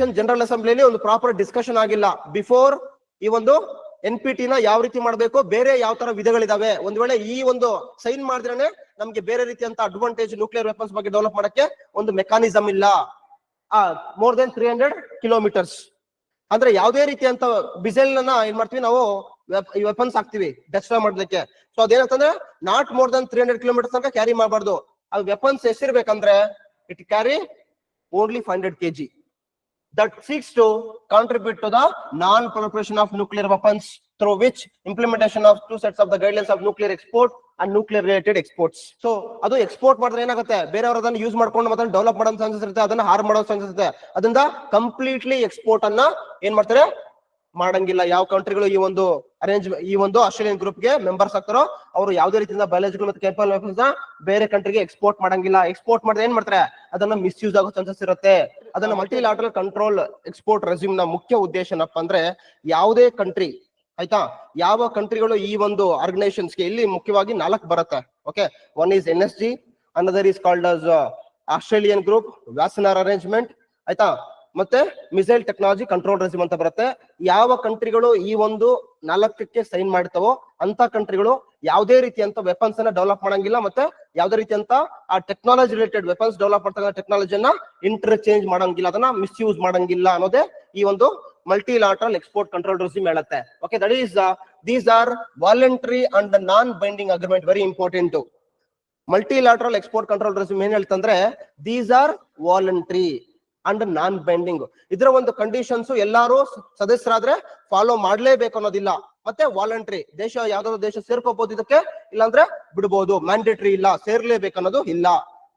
Nation general ಅಸೆಂಬ್ಲಿಲಿ ಒಂದು proper discussion ಆಗಿಲ್ಲ. Before ಈ ಒಂದು ಎನ್ ಪಿ ಟಿ ಯಾವ ರೀತಿ ಮಾಡಬೇಕು, ಬೇರೆ ಯಾವ ತರ ವಿಧಗಳಿದಾವೆ? ಒಂದ್ ವೇಳೆ ಈ ಒಂದು ಸೈನ್ ಮಾಡಿದ್ರೆ ನಮ್ಗೆ ಬೇರೆ ರೀತಿಯಂತ ಅಡ್ವಾಂಟೇಜ್ ನ್ಯೂಕ್ಲಿಯರ್ ವೆಪನ್ಸ್ ಬಗ್ಗೆ ಡೆವಲಪ್ ಮಾಡಕ್ಕೆ ಒಂದು ಮೆಕಾನಿಸಮ್ ಇಲ್ಲ. More than three hundred kilometres ಅಂದ್ರೆ ಯಾವುದೇ ರೀತಿಯಂತ ಬಿಸೆಲ್ನ ಏನ್ ಮಾಡ್ತೀವಿ ನಾವು ವೆಪನ್ಸ್ ಹಾಕ್ತಿವಿ ಡೆಸ್ಟ್ರಾಯ್ ಮಾಡ್ಲಿಕ್ಕೆ. So ಅದೇನಂತಂದ್ರೆ not more than three hundred kilometres ತನಕ ಕ್ಯಾರಿ ಮಾಡಬಾರ್ದು. ಆ weapons ಎಷ್ಟಿರ್ಬೇಕಂದ್ರೆ it carry only five hundred KG that seeks to contribute to the non-proliferation of nuclear weapons through which implementation of two sets of the guidelines of nuclear export and nuclear related exports. So ಅದು export ಮಾಡಿದ್ರೆ ಏನಾಗುತ್ತೆ ಬೇರೆಯವರು ಅದನ್ನ use ಮಾಡ್ಕೊಂಡು ಮತ್ತೆ develop ಮಾಡೋ chances ಇರುತ್ತೆ ಅದನ್ನ ಹಾರ್ ಮಾಡೋ ಚಾನ್ಸಸ್ ಇರುತ್ತೆ ಅದರಿಂದ ಕಂಪ್ಲೀಟ್ಲಿ ಎಕ್ಸ್ಪೋರ್ಟ್ ಅನ್ನ ಏನ್ ಮಾಡ್ತಾರೆ ಮಾಡಂಗಿಲ್ಲ ಯಾವ ಕಂಟ್ರಿಗಳು ಈ ಒಂದು ಅರೇಂಜ್ ಈ ಒಂದು ಆಸ್ಟ್ರೇಲಿಯನ್ ಗ್ರೂಪ್ಗೆ ಮೆಂಬರ್ಸ್ ಆಗ್ತಾರೋ, ಅವರು ಯಾವುದೇ ರೀತಿಯಿಂದ ಬಯಾಲಜಿಕಲ್ ಮತ್ತು ಕೆಮಿಕಲ್ ವೆಪನ್ಸ್ನ ಬೇರೆ ಕಂಟ್ರಿಗೆ ಎಕ್ಸ್ಪೋರ್ಟ್ ಮಾಡಂಗಿಲ್ಲ. ಎಕ್ಸ್ಪೋರ್ಟ್ ಮಾಡಿದ್ರೆ ಏನ್ ಮಾಡ್ತಾರೆ? ಅದನ್ನ ಮಿಸ್ಯೂಸ್ ಆಗೋ ಚಾನ್ಸಸ್ ಇರುತ್ತೆ. ಅದನ್ನ ಮಲ್ಟಿಲಾಟರಲ್ ಕಂಟ್ರೋಲ್ ಎಕ್ಸ್ಪೋರ್ಟ್ ರೆಸ್ಯೂಮ್ನ ಮುಖ್ಯ ಉದ್ದೇಶ ಏನಪ್ಪ ಅಂದ್ರೆ, ಯಾವುದೇ ಕಂಟ್ರಿ ಆಯ್ತಾ? ಯಾವ ಕಂಟ್ರಿಗಳು ಈ ಒಂದು ಆರ್ಗನೈಸೇಷನ್ಸ್ಗೆ ಇಲ್ಲಿ ಮುಖ್ಯವಾಗಿ ನಾಲ್ಕು ಬರುತ್ತೆ. Okay one is N S G another is called Australian group Wassenaar arrangement ಆಯ್ತಾ? ಮತ್ತೆ ಮಿಸೈಲ್ ಟೆಕ್ನಾಲಜಿ ಕಂಟ್ರೋಲ್ ರೆಸಿಮ್ ಅಂತ ಬರುತ್ತೆ. ಯಾವ ಕಂಟ್ರಿಗಳು ಈ ಒಂದು ನಾಲ್ಕಕ್ಕೆ ಸೈನ್ ಮಾಡ್ತಾವೋ ಅಂತ ಕಂಟ್ರಿಗಳು ಯಾವುದೇ ರೀತಿಯಂತ ವೆಪನ್ಸ್ ಅನ್ನ ಡೆವಲಪ್ ಮಾಡಂಗಿಲ್ಲ ಮತ್ತೆ ಯಾವುದೇ ರೀತಿಯಂತ ಆ ಟೆಕ್ನಾಲಜಿ ರಿಲೇಟೆಡ್ ವೆಪನ್ಸ್ ಡೆವಲಪ್ ಮಾಡ್ತಕ್ಕಂಥ ಟೆಕ್ನಾಲಜಿಯನ್ನ ಇಂಟರ್ಚೇಂಜ್ ಮಾಡಂಗಿಲ್ಲ, ಅದನ್ನ ಮಿಸ್ಯೂಸ್ ಮಾಡಂಗಿಲ್ಲ ಅನ್ನೋದೇ ಈ ಒಂದು ಮಲ್ಟಿಲಾಟ್ರಲ್ ಎಕ್ಸ್ಪೋರ್ಟ್ ಕಂಟ್ರೋಲ್ ರೆಸಿಮ್ ಹೇಳುತ್ತೆ. Okay that is these are voluntary and non binding agreement very important multilateral export control regime ಏನ್ ಹೇಳ್ತಂದ್ರೆ these are voluntary and non binding ಇದರ ಒಂದು ಕಂಡೀಷನ್ಸ್ ಎಲ್ಲಾರು ಸದಸ್ಯರಾದ್ರೆ ಫಾಲೋ ಮಾಡ್ಲೇಬೇಕು ಅನ್ನೋದಿಲ್ಲ. ಮತ್ತೆ ವಾಲಂಟ್ರಿ ದೇಶ ಯಾವ್ದಾದ್ರು ದೇಶ ಸೇರ್ಕೋಬಹುದು ಇದಕ್ಕೆ, ಇಲ್ಲಾಂದ್ರೆ ಬಿಡ್ಬೋದು. ಮ್ಯಾಂಡೇಟರಿ ಇಲ್ಲ, ಸೇರ್ಲೇಬೇಕು ಅನ್ನೋದು ಇಲ್ಲ.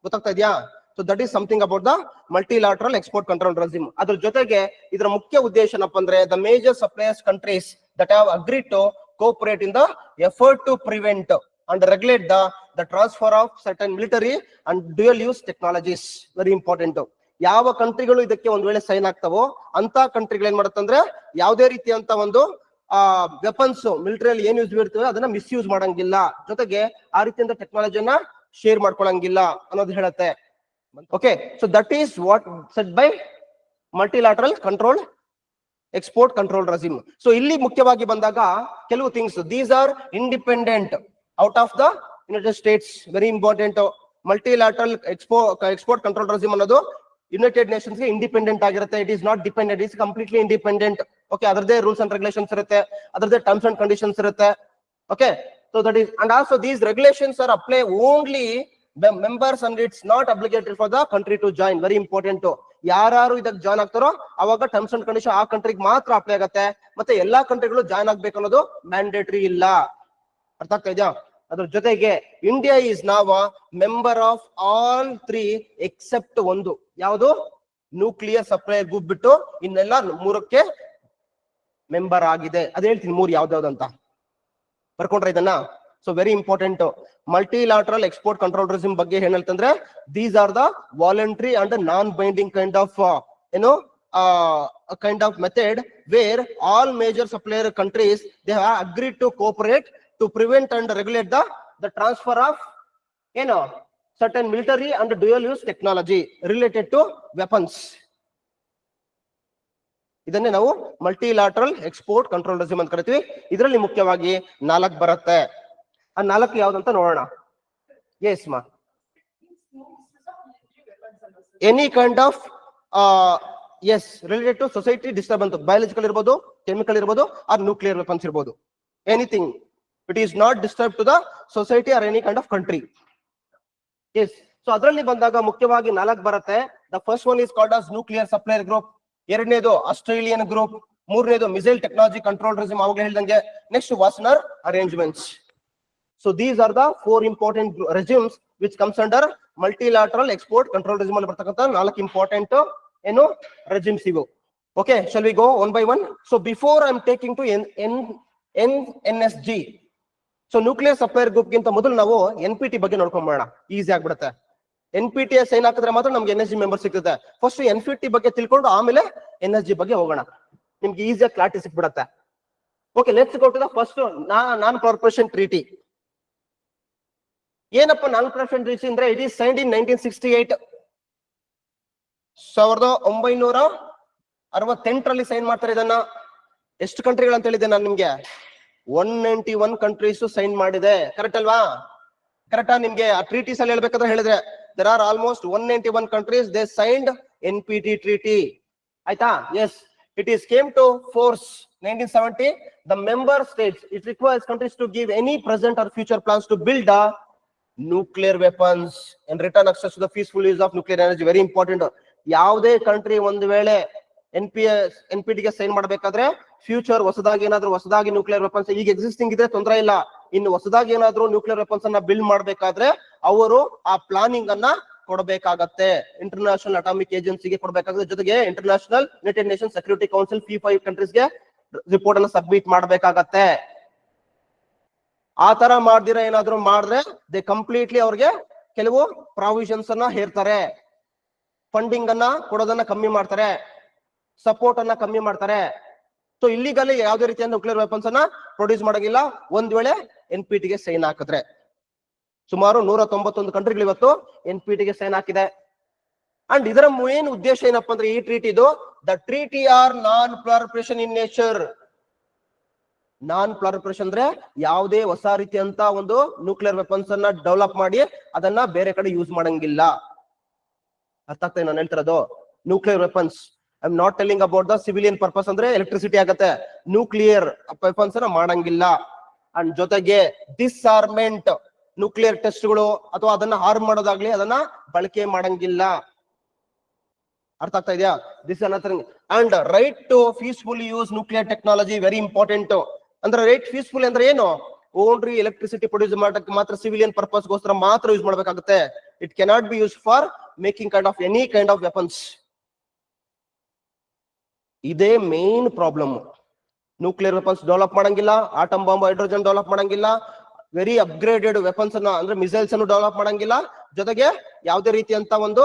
ಗೊತ್ತಾಗ್ತಾ ಇದೆಯಾ? So that is something about the multilateral export control regime ಅದ್ರ ಜೊತೆಗೆ ಇದರ ಮುಖ್ಯ ಉದ್ದೇಶ ಏನಪ್ಪ ಅಂದ್ರೆ the major suppliers countries that have agree to cooperate in the effort to prevent and regulate the the transfer of certain military and dual use technologies very important ಯಾವ ಕಂಟ್ರಿಗಳು ಇದಕ್ಕೆ ಒಂದ್ ವೇಳೆ ಸೈನ್ ಆಗ್ತಾವೋ ಅಂತ ಕಂಟ್ರಿಗಳು ಏನ್ ಮಾಡುತ್ತಂದ್ರೆ ಯಾವುದೇ ರೀತಿಯಂತ ಒಂದು, ಆ ವೆಪನ್ಸ್ ಮಿಲಿಟರಿಯಲ್ಲಿ ಏನ್ ಯೂಸ್ ಇರ್ತವೆ ಅದನ್ನ ಮಿಸ್ಯೂಸ್ ಮಾಡಂಗಿಲ್ಲ. ಜೊತೆಗೆ ಆ ರೀತಿಯಂತ ಟೆಕ್ನಾಲಜಿಯನ್ನ ಶೇರ್ ಮಾಡ್ಕೊಳಂಗಿಲ್ಲ ಅನ್ನೋದು ಹೇಳುತ್ತೆ. Okay so that is what set by multilateral control export control regime so ಇಲ್ಲಿ ಮುಖ್ಯವಾಗಿ ಬಂದಾಗ ಕೆಲವು things these are independent out of the United States very important multilateral expo export control regime ಅನ್ನೋದು ಯುನೈಟೆಡ್ ನೇಷನ್ಸ್ಗೆ independent ಆಗಿರುತ್ತೆ. It is not dependent is completely independent okay ಅದರದೇ rules and regulations ಇರುತ್ತೆ. ಅದರದೇ ಟರ್ಮ್ಸ್ ಅಂಡ್ ಕಂಡೀಷನ್ಸ್ ಇರುತ್ತೆ. Okay so that is and also these regulations are apply only members and it's not obligatory for the country to join very important ಯಾರು ಇದಕ್ಕೆ join ಆಗ್ತಾರೋ, ಅವಾಗ terms and condition ಆ ಕಂಟ್ರಿಗೆ ಮಾತ್ರ apply ಆಗುತ್ತೆ. ಮತ್ತೆ ಎಲ್ಲಾ ಕಂಟ್ರಿಗಳು join ಆಗ್ಬೇಕು ಅನ್ನೋದು ಮ್ಯಾಂಡೇಟರಿ ಇಲ್ಲ. ಅರ್ಥ ಆಗ್ತಾ ಇದೆಯಾ? ಅದ್ರ ಜೊತೆಗೆ ಇಂಡಿಯಾ ಈಸ್ ನಾವ್ member of all three except ಒಂದು. ಯಾವುದು? ನ್ಯೂಕ್ಲಿಯರ್ ಸಪ್ಲೈಯರ್ ಗ್ರೂಪ್ ಬಿಟ್ಟು ಇನ್ನೆಲ್ಲ ಮೂರಕ್ಕೆ ಮೆಂಬರ್ ಆಗಿದೆ. ಅದ್ ಹೇಳ್ತೀನಿ, ಮೂರ್ ಯಾವ್ದಾವ್ದಂತ ಬರ್ಕೊಂಡ್ರೆ ಇದನ್ನ? So very important multilateral export control ಬಗ್ಗೆ ಏನ್ ಹೇಳ್ತಂದ್ರೆ these are the voluntary and non binding kind of ಏನು kind of method where all major supplier countries they have agree to cooperate to and regulate the, the transfer of you know certain military and dual use technology related to weapons. ಇದನ್ನೇ ನಾವು ಮಲ್ಟಿಲಾಟ್ರಲ್ export control ರೆಸಿಮ್ ಅಂತ ಕರಿತೀವಿ. ಇದರಲ್ಲಿ ಮುಖ್ಯವಾಗಿ ನಾಲ್ಕು ಬರುತ್ತೆ. ಆ ನಾಲ್ಕು ಯಾವ್ದಂತ ನೋಡೋಣ. ಎಸ್ ಮಾ any kind of as related to society disturbances biological ಇರ್ಬೋದು ಕೆಮಿಕಲ್ ಇರ್ಬೋದು ಆರ್ ನ್ಯೂಕ್ಲಿಯರ್ ವೆಪನ್ಸ್ ಇರ್ಬೋದು. Anything it is not disturb to the society or any kind of country yes so ಅದರಲ್ಲಿ ಬಂದಾಗ ಮುಖ್ಯವಾಗಿ ನಾಲ್ಕು ಬರುತ್ತೆ. The first one is called as nuclear supplier group ಎರಡನೇದು Australian group ಮೂರನೇದು ಮಿಸೈಲ್ ಟೆಕ್ನಾಲಜಿ ಕಂಟ್ರೋಲ್ ರೆಸಿಮ್ ಅವಾಗಲೇ ಹೇಳ್ದಂಗೆ next Wassenaar arrangements so these are the four important regimes which comes under multilateral export control regime ಅಲ್ಲಿ ಬರ್ತಕ್ಕಂಥ ನಾಲ್ಕು important ಏನು regimes ಇವು. Okay shall we go one by one so before I am taking to N N N N S G so nuclear supplier group ಗಿಂತ ಮೊದಲು ನಾವು N P T ಬಗ್ಗೆ ನೋಡ್ಕೊಂಬೋಣ ಈಸಿ ಆಗ್ಬಿಡುತ್ತೆ. ಎನ್ ಪಿ ಟಿ ಸೈನ್ ಹಾಕಿದ್ರೆ ಮಾತ್ರ ನಮ್ಗೆ N S G member ಸಿಗ್ತದೆ. ಫಸ್ಟ್ ಎನ್ ಪಿ ಟಿ ಬಗ್ಗೆ ತಿಳ್ಕೊಂಡು ಆಮೇಲೆ ಎನ್ ಎಸ್ ಜಿ ಬಗ್ಗೆ ಹೋಗೋಣ. ನಿಮ್ಗೆ ಈಸಿಯಾಗಿ clarity ಸಿಕ್ಬಿಡತ್ತೆ okay let's go to the first non corporation treaty ಏನಪ್ಪ ನಾನ್ ಕಾರ್ಪೊರೇಷನ್ ಟ್ರೀಟಿ ಅಂದ್ರೆ it is signed in nineteen sixty eight ಸಾವಿರದ ಒಂಬೈನೂರ ಅರವತ್ತೆಂಟರಲ್ಲಿ ಸೈನ್ ಮಾಡ್ತಾರೆ ಇದನ್ನ. ಎಷ್ಟು ಕಂಟ್ರಿಗಳು ಅಂತ ಹೇಳಿದ್ದೆ ನಾನು ನಿಮ್ಗೆ? One ninety one countries sign ಮಾಡಿದೆ. ಕರೆಕ್ಟ್ ಅಲ್ವಾ? ಕರೆಕ್ಟಾ ನಿಮ್ಗೆ? ಆ ಟ್ರೀಟೀಸ್ ಅಲ್ಲಿ ಹೇಳ್ಬೇಕಾದ್ರೆ ಹೇಳಿದ್ರೆ there are almost one ninety one countries they signed N P T treaty ಆಯ್ತಾ yes it is came to force nineteen seventy the member states it requires countries to give any present or future plans to build a nuclear weapons and return access the peaceful use of nuclear energy very important ಯಾವುದೇ country ಒಂದು ವೇಳೆ N P S N P ಟಿಗೆ sign ಮಾಡ್ಬೇಕಾದ್ರೆ future ಹೊಸದಾಗಿ ಏನಾದ್ರು ಹೊಸದಾಗಿ nuclear weapons ಈಗ existing ಇದೆ, ತೊಂದರೆ ಇಲ್ಲ. ಇನ್ನು ಹೊಸದಾಗಿ ಏನಾದ್ರು ನ್ಯೂಕ್ಲಿಯರ್ ವೆಪನ್ಸ್ ಅನ್ನ ಬಿಲ್ಡ್ ಮಾಡ್ಬೇಕಾದ್ರೆ ಅವರು ಆ ಪ್ಲಾನಿಂಗ್ ಅನ್ನ ಕೊಡಬೇಕಾಗತ್ತೆ. ಇಂಟರ್ನ್ಯಾಷನಲ್ ಅಟಾಮಿಕ್ ಏಜೆನ್ಸಿಗೆ ಕೊಡಬೇಕಾಗುತ್ತೆ. ಜೊತೆಗೆ international United nation security council ಫಿ ಫೈವ್ ಕಂಟ್ರೀಸ್ಗೆ ರಿಪೋರ್ಟ್ ಅನ್ನ ಸಬ್ಮಿಟ್ ಮಾಡ್ಬೇಕಾಗತ್ತೆ. ಆ ತರ ಮಾಡ್ದಿರ ಏನಾದ್ರು ಮಾಡಿದ್ರೆ ದೇ ಕಂಪ್ಲೀಟ್ಲಿ ಅವ್ರಿಗೆ ಕೆಲವು ಪ್ರಾವಿಷನ್ಸ್ ಅನ್ನ ಹೇರ್ತಾರೆ ಫಂಡಿಂಗ್ ಅನ್ನ ಕೊಡೋದನ್ನ ಕಮ್ಮಿ ಮಾಡ್ತಾರೆ. ಸಪೋರ್ಟ್ ಅನ್ನ ಕಮ್ಮಿ ಮಾಡ್ತಾರೆ. ಸೊ ಇಲ್ಲಿಗಲ್ಲಿ ಯಾವ್ದೇ ರೀತಿಯ ನ್ಯೂಕ್ಲಿಯರ್ ವೆಪನ್ಸ್ ಅನ್ನ ಪ್ರೊಡ್ಯೂಸ್ ಮಾಡಂಗಿಲ್ಲ. ಒಂದ್ ವೇಳೆ ಎನ್ ಪಿ ಟಿಗೆ ಸೈನ್ ಹಾಕಿದ್ರೆ. ಸುಮಾರು ನೂರ ತೊಂಬತ್ತೊಂದು ಕಂಟ್ರಿಗಳು ಇವತ್ತು ಎನ್ ಪಿ ಟಿಗೆ ಸೈನ್ ಹಾಕಿದೆ. ಅಂಡ್ ಇದರ ಮೇನ್ ಉದ್ದೇಶ ಏನಪ್ಪಾ ಅಂದ್ರೆ ಈ ಇದು the treaty are non proliferation in nature non proliferation ಅಂದ್ರೆ ಯಾವುದೇ ಹೊಸ ರೀತಿಯಂತ ಒಂದು ನ್ಯೂಕ್ಲಿಯರ್ ವೆಪನ್ಸ್ ಅನ್ನ ಡೆವಲಪ್ ಮಾಡಿ ಅದನ್ನ ಬೇರೆ ಕಡೆ ಯೂಸ್ ಮಾಡಂಗಿಲ್ಲ. ಅರ್ಥ ಆಗ್ತದೆ ನಾನು ಹೇಳ್ತಿರೋದು? Nuclear weapons I am not telling about the civilian purpose ಅಂದ್ರೆ ಎಲೆಕ್ಟ್ರಿಸಿಟಿ ಆಗತ್ತೆ. ನ್ಯೂಕ್ಲಿಯರ್ ವೆಪನ್ಸ್ ಅನ್ನ ಮಾಡಂಗಿಲ್ಲ. ಅಂಡ್ ಜೊತೆಗೆ ಡಿಸ್ಆರ್ಮೆಂಟ್ ನ್ಯೂಕ್ಲಿಯರ್ ಟೆಸ್ಟ್ಗಳು ಅಥವಾ ಅದನ್ನ ಹಾರ್ಮ್ ಮಾಡೋದಾಗ್ಲಿ ಅದನ್ನ ಬಳಕೆ ಮಾಡಂಗಿಲ್ಲ. ಅರ್ಥ ಆಗ್ತಾ ಇದೆಯಾ? This another and right to peaceful use nuclear technology very important ಅಂದ್ರೆ ರೈಟ್ ಪೀಸ್ಫುಲ್ ಅಂದ್ರೆ ಏನು? ಓನ್ಲಿ ಎಲೆಕ್ಟ್ರಿಸಿಟಿ ಪ್ರೊಡ್ಯೂಸ್ ಮಾಡಕ್ಕೆ ಮಾತ್ರ ಸಿವಿಲಿಯನ್ ಪರ್ಪಸ್ಗೋಸ್ಕರ ಮಾತ್ರ ಯೂಸ್ ಮಾಡಬೇಕಾಗುತ್ತೆ. It cannot be use for making kind of any kind of weapons ಇದೇ main problem nuclear weapons develop ಮಾಡಂಗಿಲ್ಲ atom bomb hydrogen develop ಮಾಡಂಗಿಲ್ಲ ವೆರಿ ಅಪ್ಗ್ರೇಡೆಡ್ ವೆಪನ್ಸ್ ಅನ್ನ ಅಂದ್ರೆ ಮಿಸೈಲ್ಸ್ ಅನ್ನು ಡೆವಲಪ್ ಮಾಡಂಗಿಲ್ಲ. ಜೊತೆಗೆ ಯಾವುದೇ ರೀತಿಯಂತ ಒಂದು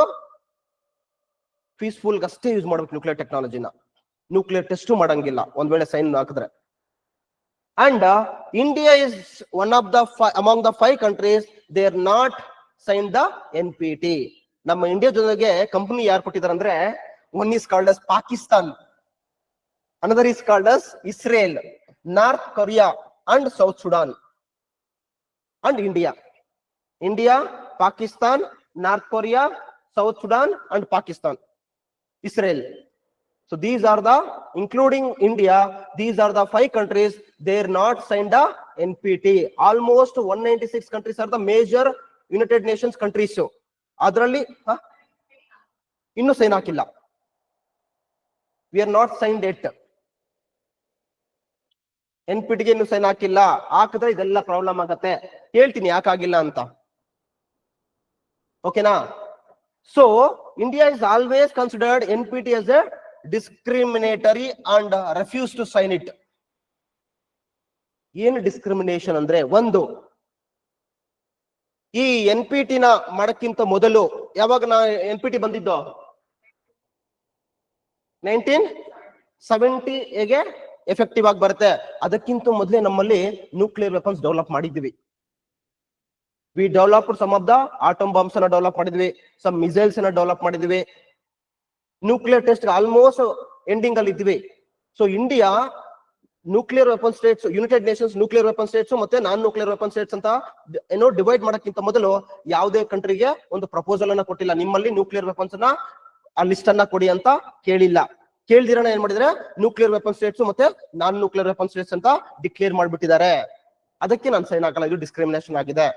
ಪೀಸ್ಫುಲ್ ಅಷ್ಟೇ ಯೂಸ್ ಮಾಡ್ಬೇಕು ನ್ಯೂಕ್ಲಿಯರ್ ಟೆಕ್ನಾಲಜಿನ ನ್ಯೂಕ್ಲಿಯರ್ ಟೆಸ್ಟ್ ಮಾಡಂಗಿಲ್ಲ. ಒಂದ್ ವೇಳೆ ಸೈನ್ ಹಾಕಿದ್ರೆ. And India is one of the among the five countries they are not sign the N P T ನಮ್ಮ ಇಂಡಿಯಾ ಜೊತೆಗೆ ಕಂಪನಿ ಯಾರು ಕೊಟ್ಟಿದ್ದಾರೆ ಅಂದ್ರೆ one is called as Pakistan another is called as Israel, North Korea, and South Sudan, and India. India, Pakistan, North Korea, South Sudan, and Pakistan. Israel. So these are the, including India, these are the five countries, they're not signed the NPT. Almost 196 countries are the major United Nations countries. So, ಅದರಲ್ಲಿ ಹ? ಇನ್ನು sign ಹಾಕಿಲ್ಲ we are not signed yet N P ಟಿಗೆ sign ಹಾಕಿಲ್ಲ, ಹಾಕಿದ್ರೆ ಇದೆಲ್ಲ problem ಆಗತ್ತೆ. ಹೇಳ್ತೀನಿ ಯಾಕಾಗಿಲ್ಲ ಅಂತ. ಓಕೆನಾ so India is always considered N P T a discriminatory and refuse to sign it ಏನು ಡಿಸ್ಕ್ರಿಮಿನೇಷನ್ ಅಂದ್ರೆ? ಒಂದು, ಈ ಎನ್ ಪಿ ಟಿನ ಮಾಡಕ್ಕಿಂತ ಮೊದಲು, ಯಾವಾಗ ನಾ ಎನ್ ಪಿ ಟಿ ಬಂದಿದ್ದು? ನೈನ್ಟೀನ್ ಸೆವೆಂಟಿಗೆ ಎಫೆಕ್ಟಿವ್ ಆಗಿ ಬರುತ್ತೆ. ಅದಕ್ಕಿಂತ ಮೊದಲೇ ನಮ್ಮಲ್ಲಿ ನ್ಯೂಕ್ಲಿಯರ್ ವೆಪನ್ಸ್ ಡೆವಲಪ್ ಮಾಡಿದ್ವಿ. We develop some of the atom bombs ಅನ್ನ ಡೆವಲಪ್ ಮಾಡಿದ್ವಿ ಸಮ್ ಮಿಸೈಲ್ಸ್ ಅನ್ನ ಡೆವಲಪ್ ಮಾಡಿದ್ವಿ. ನ್ಯೂಕ್ಲಿಯರ್ ಟೆಸ್ಟ್ ಆಲ್ಮೋಸ್ಟ್ ಎಂಡಿಂಗ್ ಅಲ್ಲಿ ಇದ್ವಿ. So India nuclear weapon states United Nations nuclear weapon states ಮತ್ತೆ ನಾನ್ ನ್ಯೂಕ್ಲಿಯರ್ ವೆಪನ್ ಸ್ಟೇಟ್ಸ್ ಅಂತ, ಏನೋ ಡಿವೈಡ್ ಮಾಡಕ್ಕಿಂತ ಮೊದಲು ಯಾವುದೇ ಕಂಟ್ರಿಗೆ ಒಂದು ಪ್ರಪೋಸಲ್ ಅನ್ನ ಕೊಟ್ಟಿಲ್ಲ. ನಿಮ್ಮಲ್ಲಿ ನ್ಯೂಕ್ಲಿಯರ್ ವೆಪನ್ಸ್ ಅನ್ನ ಆ ಲಿಸ್ಟ್ ಅನ್ನ ಕೊಡಿ ಅಂತ ಕೇಳಿಲ್ಲ. ಕೇಳ್ದಿರಣ ಏನ್ ಮಾಡಿದ್ರೆ? ನ್ಯೂಕ್ಲಿಯರ್ ವೆಪನ್ ಸ್ಟೇಟ್ಸ್ ಮತ್ತೆ ನಾನ್ ನ್ಯೂಕ್ಲಿಯರ್ ವೆಪನ್ ಸ್ಟೇಟ್ಸ್ ಅಂತ ಡಿಕ್ಲೇರ್ ಮಾಡ್ಬಿಟ್ಟಿದ್ದಾರೆ. ಅದಕ್ಕೆ ನಾನು ಸೈನ್ ಹಾಕಲ್ಲ, ಇದು ಡಿಸ್ಕ್ರಿಮಿನೇಷನ್ ಆಗಿದೆ.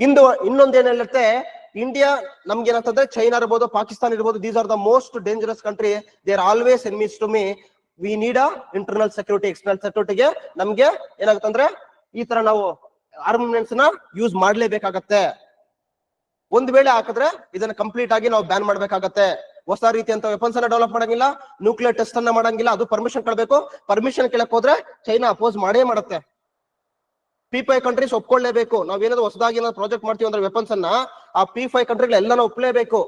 ಇಂದು ಇನ್ನೊಂದೇನಿರುತ್ತೆ ಇಂಡಿಯಾ ನಮ್ಗೆ ಏನಾಗ್ತದೆ ಚೈನಾ ಇರ್ಬೋದು ಪಾಕಿಸ್ತಾನ ಇರ್ಬೋದು these are the most dangerous country they are always means to me we need a internal security external ಸೆಕ್ಯೂರಿಟಿಗೆ ನಮ್ಗೆ ಏನಾಗುತ್ತಂದ್ರೆ ಈ ತರ ನಾವು ಆರ್ಮಮೆಂಟ್ಸ್ನ ಯೂಸ್ ಮಾಡ್ಲೇಬೇಕಾಗತ್ತೆ. ಒಂದ್ ವೇಳೆ ಹಾಕಿದ್ರೆ ಇದನ್ನ ಕಂಪ್ಲೀಟ್ ಆಗಿ ನಾವು ಬ್ಯಾನ್ ಮಾಡ್ಬೇಕಾಗತ್ತೆ. ಹೊಸ ರೀತಿಯಂತ ವೆಪನ್ಸ್ ಅನ್ನ ಡೆವಲಪ್ ಮಾಡಂಗಿಲ್ಲ ನ್ಯೂಕ್ಲಿಯರ್ ಟೆಸ್ಟ್ ಅನ್ನ ಮಾಡಂಗಿಲ್ಲ, ಅದು ಪರ್ಮಿಷನ್ ಕೇಳಬೇಕು ಪರ್ಮಿಷನ್ ಕೇಳಕ್ ಹೋದ್ರೆ ಚೈನಾ ಅಪೋಸ್ ಮಾಡೇ ಮಾಡುತ್ತೆ. ಪಿ ಫೈ ಕಂಟ್ರೀಸ್ ಒಪ್ಕೊಳ್ಳೇಬೇಕು. ನಾವೇನಾದ್ರು ಹೊಸದಾಗಿ ಏನಾದ್ರು ಪ್ರಾಜೆಕ್ಟ್ ಮಾಡ್ತೀವಿ ಅಂದ್ರೆ ವೆಪನ್ಸ್ ಅನ್ನ, ಆ ಪಿ ಫೈ ಕಂಟ್ರಿಗಳೆಲ್ಲ ಒಪ್ಪಲೇಬೇಕು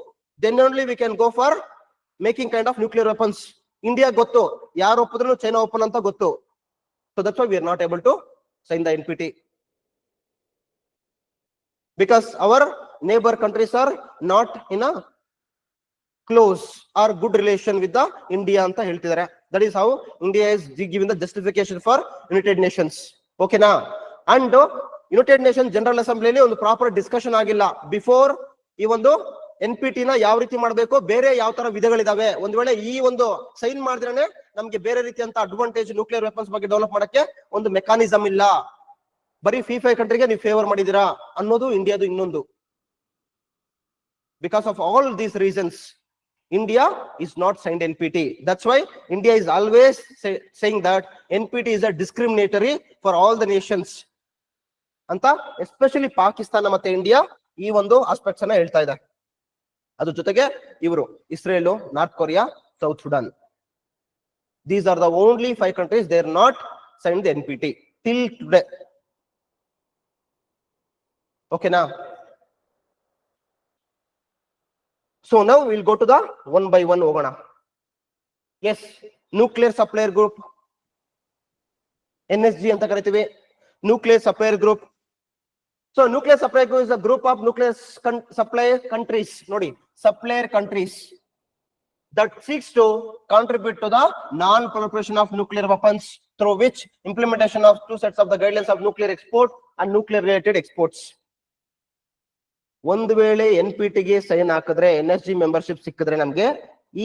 then only we can go for making kind of nuclear weapons India ಗೊತ್ತು. ಯಾರು ಒಪ್ಪಿದ್ರು ಚೈನಾ ಓಪನ್ ಅಂತ ಗೊತ್ತು. So that's why we are not able to sign the N P T because our neighbour countries are not in a close or good relation with the India ಅಂತ ಹೇಳ್ತಿದ್ದಾರೆ. That is how India is giving the justification for United Nations ಓಕೆನಾ and United Nation General ಅಸೆಂಬ್ಲಿಯಲ್ಲಿ ಒಂದು proper discussion ಆಗಿಲ್ಲ. Before ಈ ಒಂದು N P ಟಿನ ಯಾವ ರೀತಿ ಮಾಡಬೇಕು, ಬೇರೆ ಯಾವ ತರ ವಿಧಗಳಿದಾವೆ? ಒಂದ್ ವೇಳೆ ಈ ಒಂದು ಸೈನ್ ಮಾಡಿದ್ರೆ ನಮ್ಗೆ ಬೇರೆ ರೀತಿಯಂತ ಅಡ್ವಾಂಟೇಜ್ ನ್ಯೂಕ್ಲಿಯರ್ ವೆಪನ್ಸ್ ಬಗ್ಗೆ ಡೆವಲಪ್ ಮಾಡಕ್ಕೆ ಒಂದು ಮೆಕಾನಿಸಮ್ ಇಲ್ಲ. ಬರೀ ಫಿ ಫೈ ಕಂಟ್ರಿಗೆ ನೀವು ಫೇವರ್ ಮಾಡಿದೀರಾ ಅನ್ನೋದು ಇಂಡಿಯಾದು ಇನ್ನೊಂದು. Because of all these reasons india is not signed npt that's why india is always say, saying that npt is a discriminatory for all the nations. ಅಂತ ಎಸ್ಪೆಷಲಿ ಪಾಕಿಸ್ತಾನ ಮತ್ತೆ ಇಂಡಿಯಾ ಈ ಒಂದು ಆಸ್ಪೆಕ್ಟ್ಸ್ ಅನ್ನ ಹೇಳ್ತಾ ಇದೆ ಅದ್ರ ಜೊತೆಗೆ ಇವರು Israel North Korea South Sudan these are the only five countries they are not sign the N P T till today ಓಕೆನಾ ಸೊ ನಾವು will go to the one by one ಹೋಗೋಣ as nuclear supplier group N S G ಅಂತ ಕರಿತೀವಿ nuclear supplier group so nuclear supplier group is a group of nuclear supplier countries ನೋಡಿ supplier countries that seeks to contribute to the non-proliferation of nuclear weapons through which implementation of two sets of the guidelines of nuclear export and nuclear related exports. ಒಂದು ವೇಳೆ N P ಟಿಗೆ sign ಹಾಕಿದ್ರೆ N S G membership ಸಿಕ್ಕಿದ್ರೆ ನಮ್ಗೆ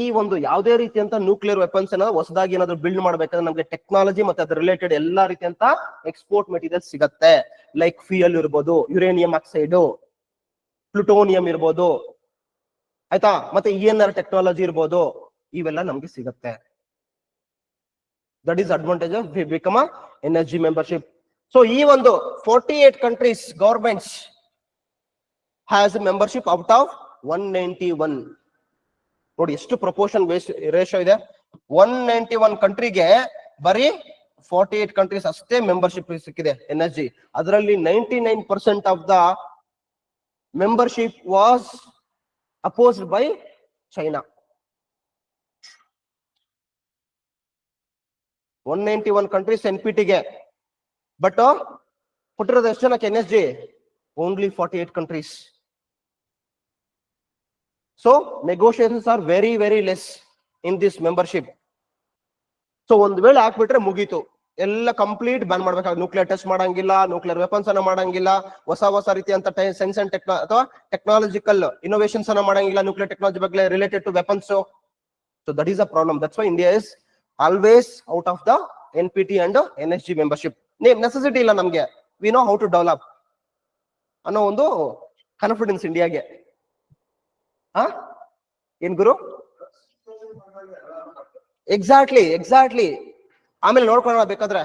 ಈ ಒಂದು ಯಾವುದೇ ರೀತಿಯಂತ nuclear weapons ಅನ್ನ ಹೊಸದಾಗಿ ಏನಾದ್ರು ಬಿಲ್ಡ್ ಮಾಡ್ಬೇಕಾದ್ರೆ ನಮ್ಗೆ ಟೆಕ್ನಾಲಜಿ ಮತ್ತೆ ಅದ್ರ ರಿಲೇಟೆಡ್ ಎಲ್ಲಾ ರೀತಿಯಂತ ಎಕ್ಸ್ಪೋರ್ಟ್ ಮೆಟೀರಿಯಲ್ ಸಿಗತ್ತೆ. ಲೈಕ್ ಫ್ಯೂಯಲ್ ಇರ್ಬೋದು ಯುರೇನಿಯಂ ಆಕ್ಸೈಡ್ ಪ್ಲುಟೋನಿಯಂ ಇರ್ಬೋದು. ಆಯ್ತಾ? ಮತ್ತೆ ಇ ಎನ್ ಆರ್ ಟೆಕ್ನಾಲಜಿ ಇರ್ಬೋದು. ಇವೆಲ್ಲ ನಮ್ಗೆ ಸಿಗತ್ತೆ. That is advantage of become N S G membership so ಈ ಒಂದು forty eight countries governments has membership out of one ninety one ನೋಡಿ ಎಷ್ಟು ಪ್ರಪೋರ್ಷನ್ ರೇಷಿಯೋ ಇದೆ. ಒನ್ ನೈಂಟಿ ಒನ್ ಕಂಟ್ರಿಗೆ ಬರೀ ಫಾರ್ಟಿ ಏಟ್ ಕಂಟ್ರೀಸ್ ಅಷ್ಟೇ ಮೆಂಬರ್ಶಿಪ್ ಸಿಕ್ಕಿದೆ ಎನ್ ಎಸ್ ಜಿ ಅದರಲ್ಲಿ ninety nine percent of the membership was opposed by China one ninety one countries N P ಟಿಗೆ but ಕೊಟ್ಟಿರೋದು ಎಷ್ಟು ಜನಕ್ಕೆ N S G only forty eight countries so negotiations are very very less in this membership so ಒಂದ್ ವೇಳೆ ಹಾಕ್ಬಿಟ್ರೆ ಮುಗೀತು. ಎಲ್ಲ complete ban ಮಾಡ್ಬೇಕಾಗ ನ್ಯೂಕ್ಲಿಯರ್ ಟೆಸ್ಟ್ ಮಾಡಂಗಿಲ್ಲ ನ್ಯೂಕ್ಲಿಯರ್ ವೆಪನ್ಸ್ ಅನ್ನ ಮಾಡಂಗಿಲ್ಲ, ಹೊಸ ಹೊಸ ರೀತಿಯಂತ ಸೈನ್ಸ್ ಅಂಡ್ ಟೆಕ್ನಾ ಅಥವಾ ಟೆಕ್ನಾಲಜಿಕಲ್ ಇನೋವೇಷನ್ಸ್ ಅನ್ನ ಮಾಡಂಗಿಲ್ಲ ನ್ಯೂಕ್ಲಿಯರ್ ಟೆಕ್ನಾಲಜಿ ಬಗ್ಗೆ related to weapons so that is a problem that's why India is always out of the N P T and N S G membership name necessity ಇಲ್ಲ ನಮ್ಗೆ. We know how to develop ಅನ್ನೋ ಒಂದು confidence ಇಂಡಿಯಾಗೆ ಆ? ಏನ್ ಗುರು? Exactly exactly ಆಮೇಲೆ ನೋಡ್ಕೊಳ್ಳೋಣ ಬೇಕಾದ್ರೆ.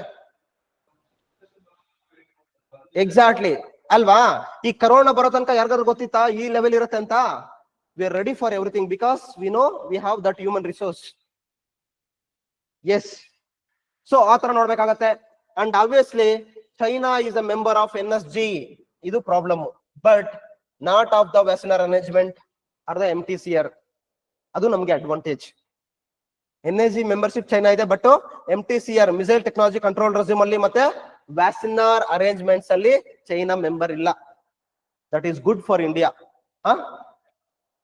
ಎಕ್ಸಾಕ್ಟ್ಲಿ ಅಲ್ವಾ? ಈ ಕರೋನಾ ಬರೋ ತನಕ ಯಾರಿಗಾದ್ರು ಗೊತ್ತಿತ್ತಾ? ಈ ಲೆವೆಲ್ ಇರುತ್ತೆ ಅಂತ? We are ready for everything because we know we have that human resource yes so ಆ ತರ ನೋಡ್ಬೇಕಾಗತ್ತೆ. And obviously China is a member of N S G ಇದು problem but not of the western arrangement or the M T C R ಅದು ನಮಗೆ advantage N I G membership China ಇದೆ but M T C R missile technology control regime ಅಲ್ಲಿ ಮತ್ತೆ Wassenaar arrangements ಅಲ್ಲಿ China member ಇಲ್ಲ. That is good for India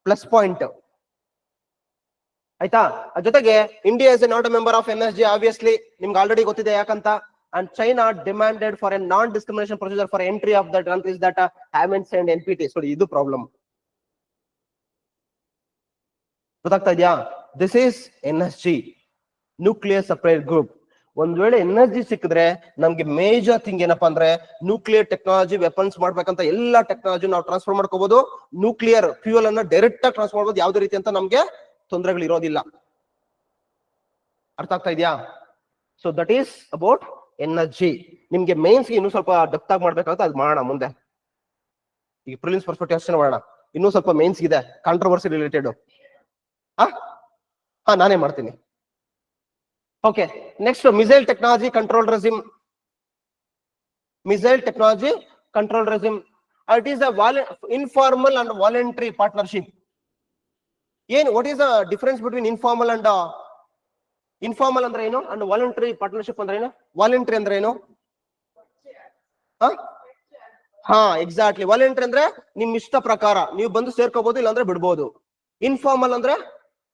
plus point ಆಯ್ತಾ? ಜೊತೆಗೆ India is not a member of N S G obviously ನಿಮ್ಗೆ already ಗೊತ್ತಿದೆ ಯಾಕಂತ? And China demanded for a non discrimination procedure for entry of that countries that haven't send N P T so ಇದು problem ಗೊತ್ತಾಗ್ತಾ ಇದೆಯಾ? This is N S G nuclear separate group ಒಂದ್ ವೇಳೆ N S G ಸಿಕ್ಕಿದ್ರೆ ನಮ್ಗೆ major thing ಏನಪ್ಪಾ ಅಂದ್ರೆ nuclear technology weapons ಮಾಡ್ಬೇಕಂತ ಎಲ್ಲಾ ಟೆಕ್ನಾಲಜಿ ನಾವು ಟ್ರಾನ್ಸ್ಫರ್ ಮಾಡ್ಕೋಬಹುದು ನ್ಯೂಕ್ಲಿಯರ್ ಫ್ಯೂಯಲ್ ಅನ್ನ ಡೈರೆಕ್ಟ್ ಆಗಿ ಟ್ರಾನ್ಸ್ಫರ್ ಮಾಡಬಹುದು ಯಾವ್ದೇ ರೀತಿ ಅಂತ ನಮ್ಗೆ ತೊಂದರೆಗಳು ಇರೋದಿಲ್ಲ. ಅರ್ಥ ಆಗ್ತಾ ಇದೆಯಾ? So that is about N S G ನಿಮ್ಗೆ ಮೇನ್ಸ್ ಇನ್ನೂ ಸ್ವಲ್ಪ ಡೆಪ್ತ್ ಆಗಿ ಮಾಡ್ಬೇಕಾಗುತ್ತೆ. ಅದು ಮಾಡೋಣ ಮುಂದೆ. ಈಗ ಪ್ರಿಲಿಮ್ಸ್ ಪರ್ಸ್ಪೆಕ್ಟಿವ್ ಅಷ್ಟೇ ಮಾಡೋಣ. ಇನ್ನೂ ಸ್ವಲ್ಪ ಮೇನ್ಸ್ ಇದೆ ಕಾಂಟ್ರವರ್ಸಿ ರಿಲೇಟೆಡ್ ಹಾ ನಾನೇ ಮಾಡ್ತೀನಿ. Okay next missile technology control regime missile technology control regime it is a informal and voluntary partnership ಏನ್ what is the difference between informal and informal ಅಂದ್ರೆ ಏನು? ಅಂಡ್ ವಾಲಂಟ್ರಿ ಪಾರ್ಟ್ನರ್ಶಿಪ್ ಅಂದ್ರೆ ಏನು? Voluntary ಅಂದ್ರೆ ಏನು? ಹಾ ಎಕ್ಸಾಕ್ಟ್ಲಿ ವಾಲಂಟ್ರಿ ಅಂದ್ರೆ ನಿಮ್ ಇಷ್ಟ ಪ್ರಕಾರ. ನೀವು ಬಂದು ಸೇರ್ಕೋಬಹುದು ಇಲ್ಲಾಂದ್ರೆ ಬಿಡ್ಬೋದು. ಇನ್ಫಾರ್ಮಲ್ ಅಂದ್ರೆ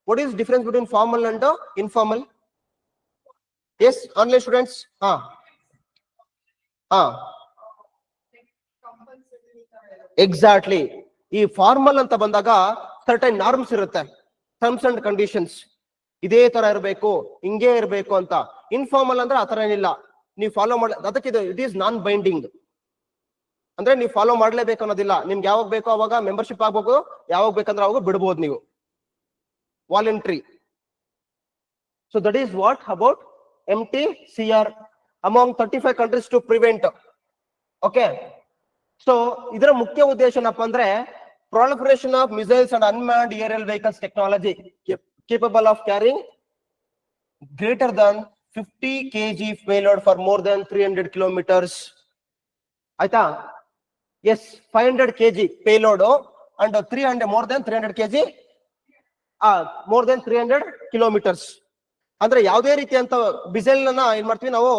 what difference between formal and and informal yes online students ah ah exactly ಈ ಫಾರ್ಮಲ್ ಅಂತ ಬಂದಾಗ ಸರ್ಟೈನ್ ನಾರ್ಮ್ಸ್ ಇರುತ್ತೆ ಟರ್ಮ್ಸ್ ಅಂಡ್ ಕಂಡೀಷನ್ಸ್ ಇದೇ ತರ ಇರಬೇಕು, ಹಿಂಗೆ ಇರಬೇಕು ಅಂತ. ಇನ್ಫಾರ್ಮಲ್ ಅಂದ್ರೆ ಆತರ ಏನಿಲ್ಲ. ನೀವು ಫಾಲೋ ಮಾಡ, ಅದಕ್ಕೆ ಇದು ಇಟ್ ಈಸ್ ನಾನ್ ಬೈಂಡಿಂಗ್ ಅಂದ್ರೆ ನೀವು ಫಾಲೋ ಮಾಡ್ಲೇಬೇಕು ಅನ್ನೋದಿಲ್ಲ. ನಿಮ್ಗೆ ಯಾವಾಗ ಬೇಕೋ ಅವಾಗ ಮೆಂಬರ್ಶಿಪ್ ಆಗ್ಬೇಕು ಯಾವಾಗ ಬೇಕಂದ್ರೆ ಅವಾಗ ಬಿಡ್ಬೋದು ನೀವು. voluntary so that is what about M T C R among thirty five countries to prevent okay so ಇದರ ಮುಖ್ಯ ಉದ್ದೇಶ ಏನಪ್ಪಾ ಅಂದ್ರೆ proliferation of missiles and unmanned aerial vehicles technology cap- capable of carrying greater than 50 kg payload for more than 300 kilometers ಆಯ್ತಾ yes five hundred K G payload and three hundred more than three hundred K G ಆ more than three hundred kilometers ಅಂದ್ರೆ ಯಾವುದೇ ರೀತಿಯಂತ ಬಿಸೆಲ್ ಏನ್ ಮಾಡ್ತೀವಿ ನಾವು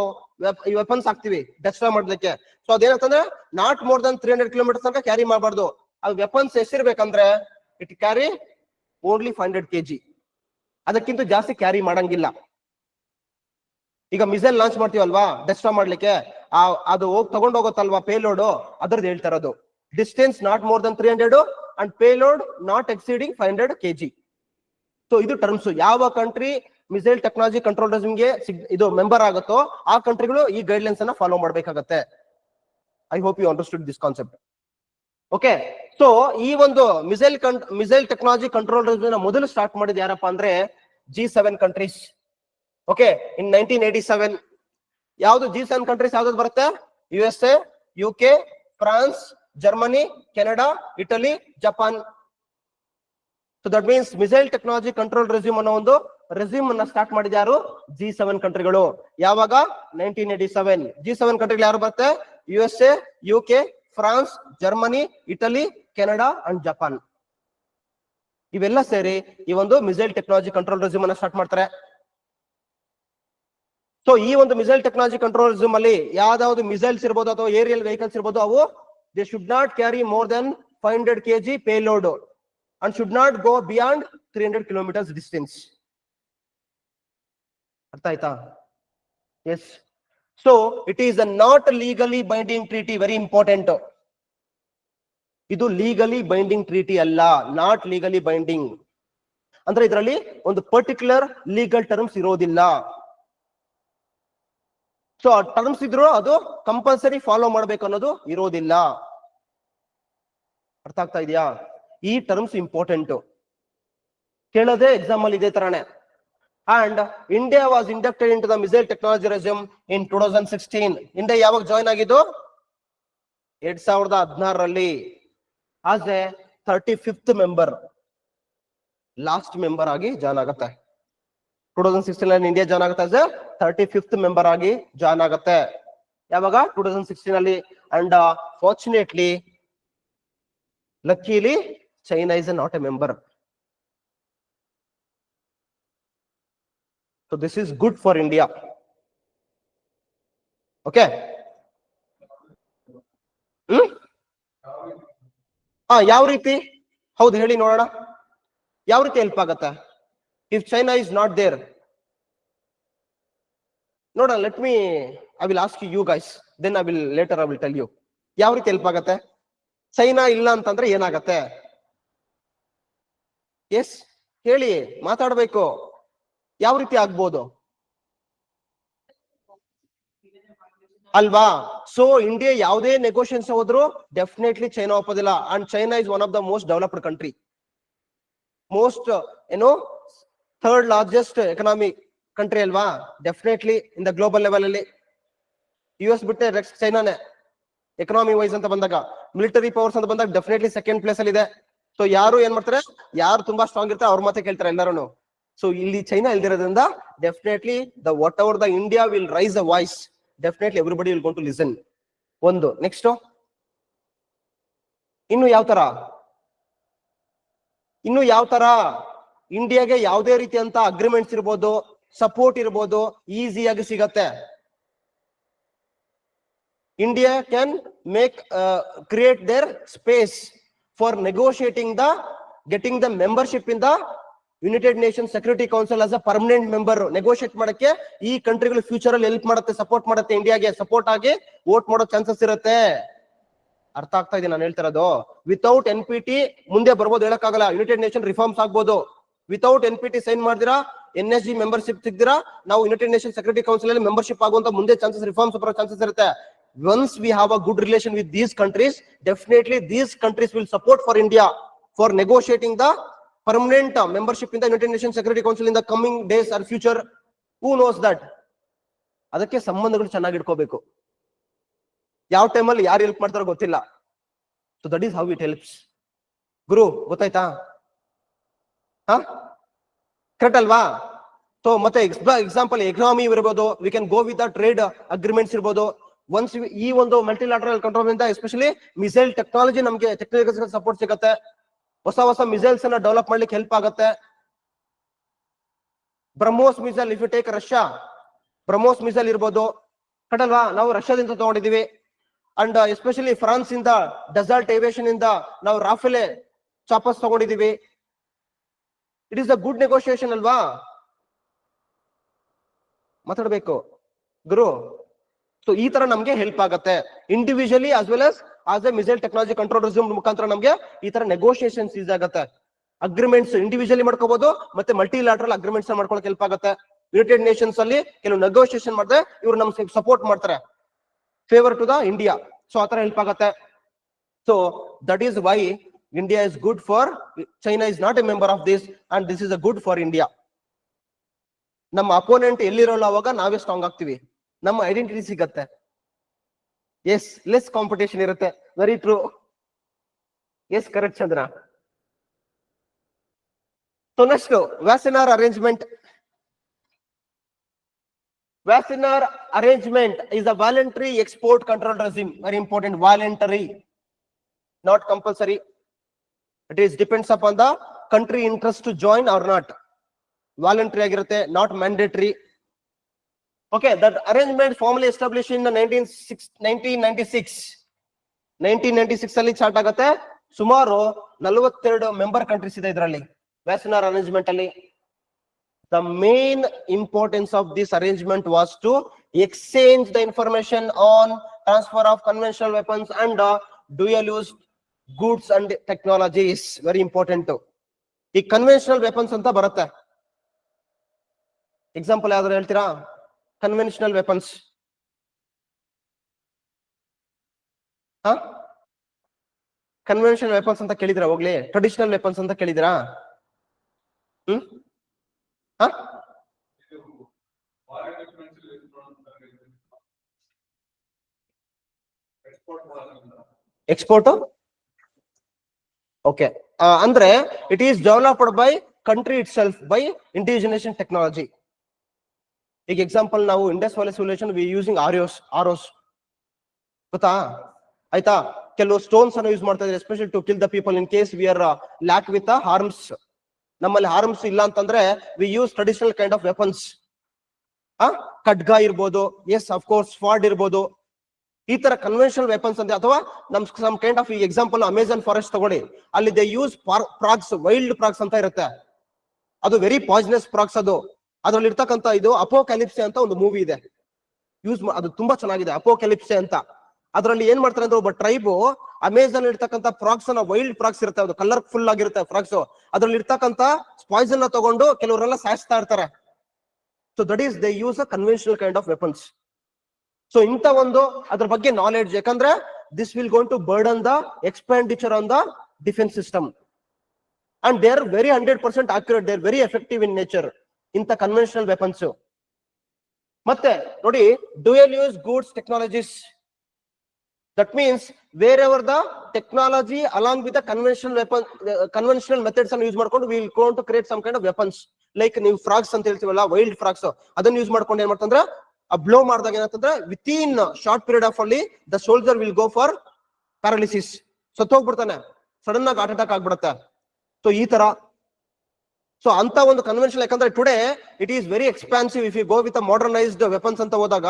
weapons ಹಾಕ್ತಿವಿ destroy ಮಾಡ್ಲಿಕ್ಕೆ. So ಅದೇನಂತಂದ್ರೆ not more than three hundred kilometers ತನಕ ಕ್ಯಾರಿ ಮಾಡಬಾರ್ದು. ಅದು weapons ಎಷ್ಟಿರ್ಬೇಕಂದ್ರೆ it carry only five hundred K G ಅದಕ್ಕಿಂತ ಜಾಸ್ತಿ ಕ್ಯಾರಿ ಮಾಡಂಗಿಲ್ಲ. ಈಗ ಮಿಸೈಲ್ ಲಾಂಚ್ ಮಾಡ್ತೀವಲ್ವಾ ಡೆಸ್ಟ್ರಾ ಮಾಡ್ಲಿಕ್ಕೆ, ಆ, ಅದು ಹೋಗ್ ತಗೊಂಡ್ ಹೋಗುತ್ತಲ್ವಾ ಪೇಲೋಡ್ ಅದ್ರದ್ದು ಹೇಳ್ತಾರದು distance not more than three hundred and payload not exceeding five hundred K G so ಇದು ಟರ್ಮ್ಸ್ ಯಾವ ಕಂಟ್ರಿ ಮಿಸೈಲ್ ಟೆಕ್ನಾಲಜಿ ಕಂಟ್ರೋಲ್ಗೆ ಇದು ಮೆಂಬರ್ ಆಗುತ್ತೋ, ಆ ಕಂಟ್ರಿಗಳು ಈ ಗೈಡ್ ಲೈನ್ಸ್ ಅನ್ನ ಫಾಲೋ ಮಾಡಬೇಕಾಗತ್ತೆ. I hope you understood this concept okay so ಈ ಒಂದು ಮಿಸೈಲ್ ಮಿಸೈಲ್ ಟೆಕ್ನಾಲಜಿ ಕಂಟ್ರೋಲ್ ಮೊದಲು ಸ್ಟಾರ್ಟ್ ಮಾಡಿದ ಯಾರಪ್ಪ ಅಂದ್ರೆ G seven countries okay in nineteen eighty seven ಯಾವ್ದು ಜಿ ಸೆವೆನ್ ಕಂಟ್ರೀಸ್ ಯಾವ್ದು ಬರುತ್ತೆ? U S A U K France Germany Canada Italy Japan so that means missile technology control regime ಅನ್ನೋ ಒಂದು resume ಅನ್ನ ಸ್ಟಾರ್ಟ್ ಮಾಡಿದ ಯಾರು? ಜಿ ಸೆವೆನ್ ಕಂಟ್ರಿಗಳು. ಯಾವಾಗ? Nineteen eighty seven G seven ಕಂಟ್ರಿಗಳು ಯಾರು ಬರುತ್ತೆ? U S A U K France Germany Italy Canada and Japan ಇವೆಲ್ಲ ಸೇರಿ ಈ ಒಂದು ಮಿಸೈಲ್ ಟೆಕ್ನಾಲಜಿ ಕಂಟ್ರೋಲ್ ರೆಸ್ಯೂಮ್ ಅನ್ನ ಸ್ಟಾರ್ಟ್ ಮಾಡ್ತಾರೆ. ಸೊ ಈ ಒಂದು ಮಿಸೈಲ್ ಟೆಕ್ನಾಲಜಿ ಕಂಟ್ರೋಲ್ ರೆಸ್ಯೂಮ್ ಅಲ್ಲಿ ಯಾವ್ದಾವ್ದು ಮಿಸೈಲ್ಸ್ ಇರ್ಬೋದು ಅಥವಾ ಏರಿಯಲ್ ವೆಹಿಕಲ್ಸ್ ಇರ್ಬೋದು, ಅವು they should not carry more than five hundred K G payload and should not go beyond three kilometers kilometers distance ಅರ್ಥ ಆಯ್ತಾ yes so it is a not legally binding treaty very important ಇದು legally binding treaty ಅಲ್ಲ not legally binding ಅಂದ್ರೆ ಇದರಲ್ಲಿ ಒಂದು particular legal terms ಇರೋದಿಲ್ಲ. So terms ಇದ್ರು ಅದು ಕಂಪಲ್ಸರಿ ಫಾಲೋ ಮಾಡ್ಬೇಕು ಅನ್ನೋದು ಇರೋದಿಲ್ಲ. ಅರ್ಥ ಆಗ್ತಾ ಇದೆಯಾ? ಈ ಟರ್ಮ್ಸ್ ಇಂಪಾರ್ಟೆಂಟ್ ಕೇಳೋದೇ ಎಕ್ಸಾಮ್ ಅಲ್ಲಿ ಇದೇ ತರಾನೇ. And India was inducted in to the missile technology regime in two thousand sixteen India ಯಾವಾಗ ಜಾಯ್ನ್ ಆಗಿದ್ದು? ಎರಡ್ ಸಾವಿರದ ಹದಿನಾರರಲ್ಲಿ. As a thirty fifth member last member ಆಗಿ ಜಾಯ್ನ್ ಆಗುತ್ತೆ. Two thousand sixteen India join ಆಗುತ್ತೆ as a thirty fifth member ಆಗಿ join ಆಗುತ್ತೆ. ಯಾವಾಗ? ಟೂ ತೌಸಂಡ್ ಸಿಕ್ಸ್ಟೀನ್ ಅಲ್ಲಿ. And fortunately luckily China is not a member. So this is good for India okay hmm ಹಾ ಯಾವ ರೀತಿ ಹೌದು, ಹೇಳಿ ನೋಡೋಣ. ಯಾವ ರೀತಿ ಹೆಲ್ಪ್ ಆಗತ್ತೆ? If China is not there ನೋಡೋಣ let me I will ask you guys then I will later I will tell you ಯಾವ ರೀತಿ ಹೆಲ್ಪ್ ಆಗತ್ತೆ? ಚೈನಾ ಇಲ್ಲ ಅಂತಂದ್ರೆ ಏನಾಗತ್ತೆ? ಎಸ್, ಹೇಳಿ, ಮಾತಾಡ್ಬೇಕು. ಯಾವ ರೀತಿ ಆಗ್ಬೋದು? ಅಲ್ವಾ? ಸೊ ಇಂಡಿಯಾ ಯಾವುದೇ ನೆಗೋಷಿಯನ್ಸ್ ಹೋದ್ರು ಡೆಫಿನೆಟ್ಲಿ ಚೈನಾ ಒಪ್ಪೋದಿಲ್ಲ. And China is one of the most developed country most ಏನು? ಥರ್ಡ್ ಲಾರ್ಜೆಸ್ಟ್ ಎಕನಾಮಿ ಕಂಟ್ರಿ ಅಲ್ವಾ? Definitely in the global level ಅಲ್ಲಿ. ಯು ಎಸ್ ಬಿಟ್ಟೆ ಚೈನಾನೇ ಎಕನಾಮಿ ವೈಸ್ ಅಂತ ಬಂದಾಗ. ಮಿಲಿಟರಿ ಪವರ್ಸ್ ಅಂತ ಬಂದಾಗ ಡೆಫಿನೆಟ್ಲಿ ಸೆಕೆಂಡ್ ಪ್ಲೇಸ್ ಅಲ್ಲಿ ಇದೆ. ಸೊ ಯಾರು ಏನ್ ಮಾಡ್ತಾರೆ? ಯಾರು ತುಂಬಾ ಸ್ಟ್ರಾಂಗ್ ಇರ್ತಾರೆ, ಅವ್ರ ಮಾತೆ ಕೇಳ್ತಾರೆ ಎಲ್ಲರೂ ಸೊ ಇಲ್ಲಿ China ಇಲ್ದಿರೋದ್ರಿಂದ definitely the what our the India will raise a voice definitely everybody will go to listen ಒಂದು ನೆಕ್ಸ್ಟ್ ಇನ್ನು ಯಾವ ತರ? ಇನ್ನು ಯಾವ ತರ? ಇಂಡಿಯಾಗೆ ಯಾವುದೇ ರೀತಿಯಂತ ಅಗ್ರಿಮೆಂಟ್ಸ್ ಇರ್ಬೋದು ಸಪೋರ್ಟ್ ಇರ್ಬೋದು ಈಸಿಯಾಗಿ ಸಿಗತ್ತೆ. India can make create there space for negotiating the getting the membership in the United Nation Security Council as a permanent member negotiate ಮಾಡಕ್ಕೆ ಈ ಕಂಟ್ರಿಗಳು ಫ್ಯೂಚರ್ ಅಲ್ಲಿ ಹೆಲ್ಪ್ ಮಾಡುತ್ತೆ ಸಪೋರ್ಟ್ ಮಾಡುತ್ತೆ ಇಂಡಿಯಾಗೆ ಸಪೋರ್ಟ್ ಆಗಿ ವೋಟ್ ಮಾಡೋ ಚಾನ್ಸಸ್ ಇರುತ್ತೆ. ಅರ್ಥ ಆಗ್ತಾ ಇದೆ ನಾನು ಹೇಳ್ತಿರೋದು ವಿತೌಟ್ ಎನ್ ಪಿ ಟಿ ಮುಂದೆ ಬರ್ಬೋದು ಹೇಳಕ್ಕಾಗಲ್ಲ. ಯುನೈಟೆಡ್ ನೇಷನ್ ರಿಫಾರ್ಮ್ಸ್ ಆಗ್ಬೋದು. Without N P T sign ಮಾಡಿದಿರಾ N S G membership ಸಿಗ್ದಿರಾ, ನಾವು ಯುನೈಟೆಡ್ ನೇಷನ್ ಸೆಕ್ಯೂರಿಟಿ ಕೌನ್ಸಿಲ್ ಅಲ್ಲಿ ಮೆಂಬರ್ಶಿಪ್ ಆಗುವಂತ ಮುಂದೆ ಚಾನ್ಸಸ್ ರಿಫಾರ್ಮ್ಸ್ ಬರೋ ಚಾನ್ಸಸ್ ಇರುತ್ತೆ. Once we have a good relation with these countries definitely these countries will support for India for negotiating the permanent membership in the United Nation Security Council in the coming days or future who knows that ಅದಕ್ಕೆ ಸಂಬಂಧಗಳು ಚೆನ್ನಾಗಿ ಇಟ್ಕೋಬೇಕು. ಯಾವ ಟೈಮಲ್ಲಿ ಯಾರು help ಮಾಡ್ತಾರೋ ಗೊತ್ತಿಲ್ಲ. So that is how it helps ಗುರು, ಗೊತ್ತಾಯ್ತಾ? ಹಾ? ಕರೆಕ್ಟ್ ಅಲ್ವಾ? ಸೊ ಮತ್ತೆ ಎಕ್ಸಾಂಪಲ್ ಎಕನಾಮಿ ಇರ್ಬೋದು. We can go with trade agreements ಇರ್ಬೋದು. ಒನ್ಸ್ ಈ ಒಂದು ಮಲ್ಟಿಲ್ಯಾಟ್ರಲ್ ಕಂಟ್ರೋಲ್ ಇಂದ ಎಸ್ಪೆಷಲಿ ಮಿಸೈಲ್ ಟೆಕ್ನಾಲಜಿ ನಮಗೆ ಟೆಕ್ನಿಕಲ್ ಸಪೋರ್ಟ್ ಸಿಗುತ್ತೆ. ಹೊಸ ಹೊಸ ಮಿಸೈಲ್ಸ್ ಅನ್ನ ಡೆವಲಪ್ ಮಾಡ್ಲಿಕ್ಕೆ ಹೆಲ್ಪ್ ಆಗುತ್ತೆ. BrahMos missile if you take Russia BrahMos missile ಇರ್ಬೋದು. ಕಡಲ್ವಾ ನಾವು ರಷ್ಯಾದಿಂದ ತಗೊಂಡಿದೀವಿ ಅಂಡ್ ಎಸ್ಪೆಷಲಿ ಫ್ರಾನ್ಸ್ ಇಂದ ಡೆಸರ್ಟ್ ಏವಿಯೇಷನ್ ಇಂದ ನಾವು ರಾಫೆಲೆ ಚಾಪಸ್ ತಗೊಂಡಿದೀವಿ it is a good negotiation ಅಲ್ವಾ? ಮಾತಾಡ್ಬೇಕು. ಗುರು ಸೊ ಈ ತರ ನಮ್ಗೆ ಹೆಲ್ಪ್ ಆಗುತ್ತೆ. Individually as well as as a missile technology control regime ಮುಖಾಂತರ ನಮ್ಗೆ ಈ ತರ ನೆಗೋಷಿಯೇಷನ್ಸ್ ಈಸ್ ಆಗುತ್ತೆ. ಅಗ್ರಿಮೆಂಟ್ಸ್ ಇಂಡಿವಿಜುವಲಿ ಮಾಡ್ಕೋಬಹುದು ಮತ್ತೆ ಮಲ್ಟಿಲಾಟ್ರಲ್ ಅಗ್ರಿಮೆಂಟ್ಸ್ ಮಾಡ್ಕೊಳಕ್ ಹೆಲ್ಪ್ ಆಗುತ್ತೆ. ಯುನೈಟೆಡ್ ನೇಷನ್ಸ್ ಅಲ್ಲಿ ಕೆಲವು ನೆಗೋಷಿಯೇಷನ್ ಮಾಡಿದ್ರೆ ಇವ್ರು ನಮ್ ಸಪೋರ್ಟ್ ಮಾಡ್ತಾರೆ. Favour to the India so ಆತರ ಹೆಲ್ಪ್ ಆಗತ್ತೆ. So that is why India is good for China is not a member of this and this is a good for India ನಮ್ಮ opponent ಎಲ್ಲಿರೋಲ್ಲ ಅವಾಗ ನಾವೇ ಸ್ಟ್ರಾಂಗ್ ಆಗ್ತೀವಿ. ನಮ್ಮ identity ಸಿಗತ್ತೆ as less competition ಇರುತ್ತೆ very true yes correct Chandra so next Wassenaar arrangement Wassenaar arrangement is a voluntary export control regime very important voluntary not compulsory it is depends upon the country interest to join or not voluntary ಆಗಿರುತ್ತೆ not mandatory okay that arrangement formally established in the 1996 1996 1996 ಅಲ್ಲಿ start ಆಗುತ್ತೆ ಸುಮಾರು ನಲವತ್ತೆರಡು member countries ಇದೆ ಇದರಲ್ಲಿ Wassenaar arrangement ಅಲ್ಲಿ the main importance of this arrangement was to exchange the information on transfer of conventional weapons and uh, dual use goods and technologies very important ಈ conventional weapons ಅಂತ ಬರುತ್ತೆ example ಯಾವ್ದಾರು ಹೇಳ್ತೀರಾ conventional weapons ಹಾ? Conventional weapons ಅಂತ ಕೇಳಿದಿರಾ ಹೋಗ್ಲಿ? Traditional weapons ಅಂತ ಕೇಳಿದಿರಾ ಹ್ಮ್? ಹಾ? ಎಕ್ಸ್ಪೋರ್ಟ್ ಓಕೆ ಅಂದ್ರೆ it is developed by country itself by indigenisation technology ಈಗ ಎಕ್ಸಾಂಪಲ್ ನಾವು Indus valley civilisation we using arrows arrows ಗೊತ್ತಾ? ಆಯ್ತಾ? ಕೆಲವು ಸ್ಟೋನ್ಸ್ ಅನ್ನು ಯೂಸ್ ಮಾಡ್ತಾ ಇದ್ದಾರೆ especial to kill the people in case we are lack with harms ನಮ್ಮಲ್ಲಿ arms ಇಲ್ಲ ಅಂತಂದ್ರೆ we use traditional kind of weapons ಆ? ಖಡ್ಗ ಇರ್ಬೋದು ಎಸ್ ಅಫ್ ಕೋರ್ಸ್ ಫಾರ್ಡ್ ಇರ್ಬೋದು. ಈ ತರ ಕನ್ವೆನ್ಷನಲ್ ವೆಪನ್ಸ್ ಅಂತ ಅಥವಾ ನಮ್ ಸಮ್ ಕೈಂಡ್ ಆಫ್ ಈ ಎಕ್ಸಾಂಪಲ್ ಅಮೆಝಾನ್ ಫಾರೆಸ್ಟ್ ತಗೊಳ್ಳಿ. ಅಲ್ಲಿ they use frogs wild frogs ಅಂತ ಇರುತ್ತೆ. ಅದು ವೆರಿ ಪಾಯ್ಸನಸ್ ಪ್ರಾಕ್ಸ್ ಅದು. ಅದ್ರಲ್ಲಿ ಇರ್ತಕ್ಕಂತ ಇದು ಅಪೋಕ್ಯಾಲಿಪ್ಸೆ ಅಂತ ಒಂದು ಮೂವಿ ಇದೆ. ಯೂಸ್ ಅದು ತುಂಬಾ ಚೆನ್ನಾಗಿದೆ ಅಪೋಕ್ಯಾಲಿಪ್ಸೆ ಅಂತ. ಅದ್ರಲ್ಲಿ ಏನ್ ಮಾಡ್ತಾರೆ ಅಂದ್ರೆ ಒಬ್ಬ ಟ್ರೈಬು ಅಮೆಝಾನ್ ಇರ್ತಕ್ಕಂತ ಫ್ರಾಕ್ಸ್ ಅನ್ನ ವೈಲ್ಡ್ ಫ್ರಾಕ್ಸ್ ಇರುತ್ತೆ ಅದು ಕಲರ್ ಫುಲ್ ಆಗಿರುತ್ತೆ ಫ್ರಾಕ್ಸ್ ಅದ್ರಲ್ಲಿ ಇರ್ತಕ್ಕಂತ ಸ್ಪಾಯ್ಸನ್ ತಗೊಂಡು ಕೆಲವರೆಲ್ಲ ಸಾಯಿಸ್ತಾ ಇರ್ತಾರೆ. So that is they use a conventional kind of weapons so ಇಂತ ಒಂದು ಅದ್ರ ಬಗ್ಗೆ ನಾಲೆಡ್ಜ್ ಯಾಕಂದ್ರೆ this will going to burden the expenditure on the defence system and they are very hundred percent accurate they are very effective in nature ಇಂಥ conventional weapons ಮತ್ತೆ ನೋಡಿ dual use goods technologies that means wherever the technology along with conventional weapon conventional methods ಅನ್ನು use ಮಾಡ್ಕೊಂಡು will going to create some kind of weapons like ನೀವು frogs ಅಂತ ಹೇಳ್ತೀವಲ್ಲ wild frocks ಅದನ್ನ use ಮಾಡ್ಕೊಂಡು ಏನ್ ಮಾಡ್ತಂದ್ರ, ಆ ಬ್ಲೋ ಮಾಡಿದಾಗ ಏನಂತಂದ್ರೆ with in short period of ಅಲ್ಲಿ the soldier will go for paralysis ಸತ್ತೋಗ್ಬಿಡ್ತಾನೆ. Sudden ಆಗಿ ಹಾರ್ಟ್ ಅಟ್ಯಾಕ್ ಆಗ್ಬಿಡತ್ತೆ. ಸೊ ಈ ತರ ಸೊ ಅಂತ ಒಂದು ಕನ್ವೆನ್ಷನ್ ಯಾಕಂದ್ರೆ today it is very expensive if you go with modernised weapons ಅಂತ ಹೋದಾಗ